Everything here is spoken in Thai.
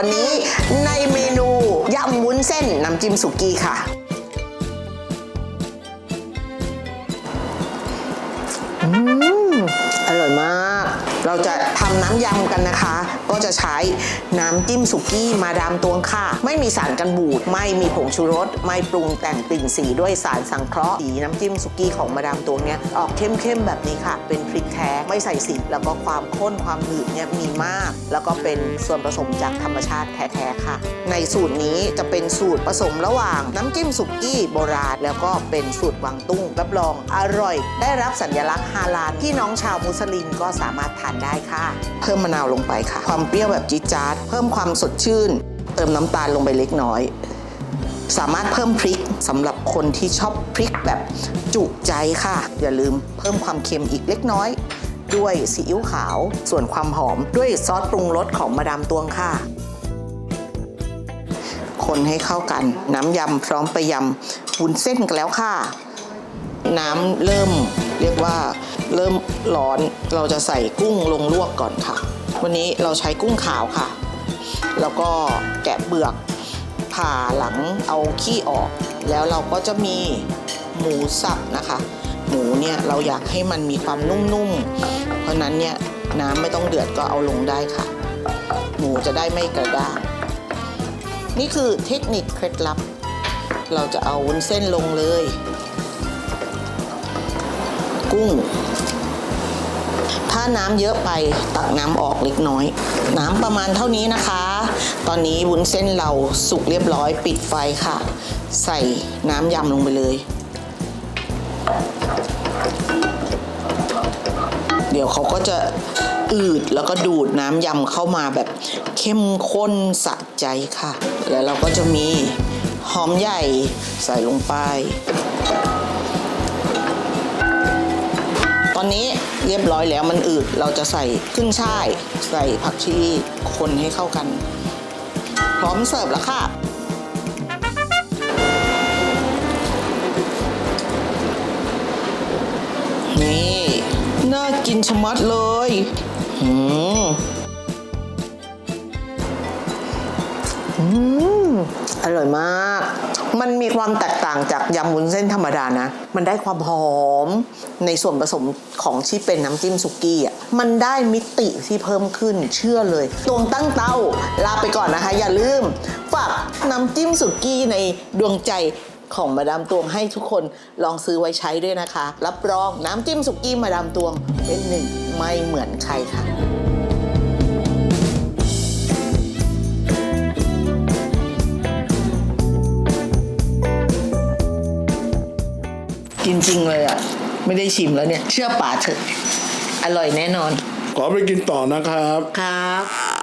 วันนี้ในเมนูยำวุ้นเส้นน้ำจิ้มสุกี้ค่ะ อืม จะทำน้ำยำกันนะคะ ก็จะใช้น้ำจิ้มสุกี้มาดามตวงค่ะ ไม่มีสารกันบูด ไม่มีผงชูรส ไม่ปรุงแต่งกลิ่นสีด้วยสารสังเคราะห์สีน้ำจิ้มสุกี้ของมาดามตวงเนี่ยออกเข้มๆแบบนี้ค่ะ เป็นพริกแท้ไม่ใส่สีแล้วก็ความข้นความหนืดเนี่ยมีมาก แล้วก็เป็นส่วนผสมจากธรรมชาติแท้ๆค่ะ ในสูตรนี้จะเป็นสูตรผสมระหว่างน้ำจิ้มสุกี้โบราณแล้วก็เป็นสูตรวังตุ้งรับรองอร่อย ได้รับสัญลักษณ์ฮาลาลที่น้องชาวมุสลิมก็สามารถทานได้ค่ะ เพิ่มมะนาวลงไปค่ะ ความเปรี้ยวแบบจี๊ดจ๊าดเพิ่มความสดชื่น เติมน้ำตาลลงไปเล็กน้อย สามารถเพิ่มพริกสำหรับคนที่ชอบพริกแบบจุใจค่ะ อย่าลืมเพิ่มความเค็มอีกเล็กน้อย ด้วยซีอิ๊วขาว ส่วนความหอมด้วยซอสปรุงรสของมาดามตวงค่ะคนให้เข้ากัน น้ำยำพร้อมไปยำวุ้นเส้นกันแล้วค่ะ น้ำเริ่มเรียกว่า เริ่มร้อนเราจะใส่กุ้งลงลวกก่อนค่ะ วันนี้เราใช้กุ้งขาวค่ะ แล้วก็แกะเปลือกผ่าหลังเอาขี้ออก แล้วเราก็จะมีหมูสับนะคะ หมูเนี่ยเราอยากให้มันมีความนุ่มๆ เพราะนั้นเนี่ยน้ำไม่ต้องเดือดก็เอาลงได้ค่ะ หมูจะได้ไม่กระด้างนี่คือเทคนิคเคล็ดลับ เราจะเอาวุ้นเส้นลงเลย กุ้ง ถ้าน้ำเยอะไปตักน้ำออกเล็กน้อย น้ำประมาณเท่านี้นะคะ ตอนนี้วุ้นเส้นเราสุกเรียบร้อยปิดไฟค่ะ ใส่น้ำยำลงไปเลย เดี๋ยวเขาก็จะอืดแล้วก็ดูดน้ำยำเข้ามาแบบเข้มข้นสะใจค่ะ แล้วเราก็จะมีหอมใหญ่ใส่ลงไป ตอนนี้เรียบร้อยแล้วมันอืดเราจะใส่ขึ้นช่าย ใส่ผักชีคนให้เข้ากัน พร้อมเสิร์ฟแล้วค่ะนี่น่ากินชะมัดเลยอืมอืมอร่อยมาก มันมีความแตกต่างจากยำวุ้นเส้นธรรมดานะ มันได้ความหอมในส่วนผสมของที่เป็นน้ำจิ้มสุกี้อะ มันได้มิติที่เพิ่มขึ้นเชื่อเลยตวงตั้งเต้าลาไปก่อนนะคะ อย่าลืมฝากน้ำจิ้มสุกี้ในดวงใจของมาดามตวงให้ทุกคนลองซื้อไว้ใช้ด้วยนะคะ รับรองน้ำจิ้มสุกี้มาดามตวงเป็นหนึ่งไม่เหมือนใครค่ะ จริงๆเลยอะ ไม่ได้ชิมแล้วเนี่ย เชื่อป่าเถอะ อร่อยแน่นอน ขอไปกินต่อนะครับ ครับ